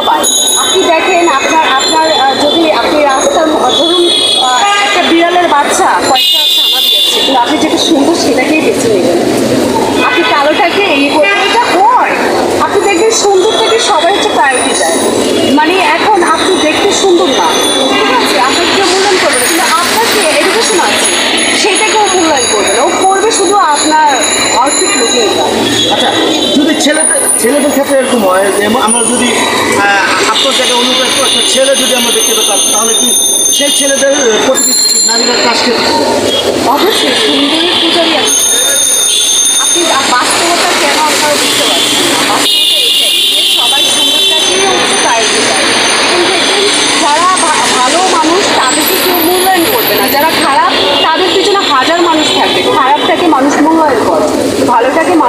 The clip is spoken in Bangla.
সবাই। আপনি দেখেন, আপনার আপনার যদি আপনি রাস্তার ধরুন একটা বিড়ালের বাচ্চা কয়েকটা আমার দিয়েছে কিন্তু আপনি যেটা সুন্দর সেটাকেই বেছে নেবেন। আপনি কালোটাকে এই করবেন এটা হয় আপনি দেখবেন সুন্দরটাকে সবাই হচ্ছে প্রায়োরিটি দেয়। মানে এখন আপনি দেখতে সুন্দর না। ছেলেদের ছেলেদের ক্ষেত্রে এরকম হয় যে আমরা যদি আত্মত্যাগে অনুপ্রাণিত একটা আচ্ছা, ছেলে যদি আমরা দেখতে পেতাম তাহলে কি সেই ছেলেদের প্রতি নারীরা কাজ খেতে অবশ্যই, সুন্দরী পূজারই আছে। আপনি বাস্তবতা কেন আপনারা বুঝতে পারছেন বাস্তবতা এটাই যে সবাই সুন্দরটাকে হচ্ছে প্রায়োরিটি কিন্তু দেখবেন যারা ভালো মানুষ, তাদেরকে কেউ মূল্যায়ন করবে না। যারা খারাপ, তাদের পিছনে হাজার মানুষ থাকবে খারাপটাকে মানুষ মূল্যায়ন করে। ভালোটাকে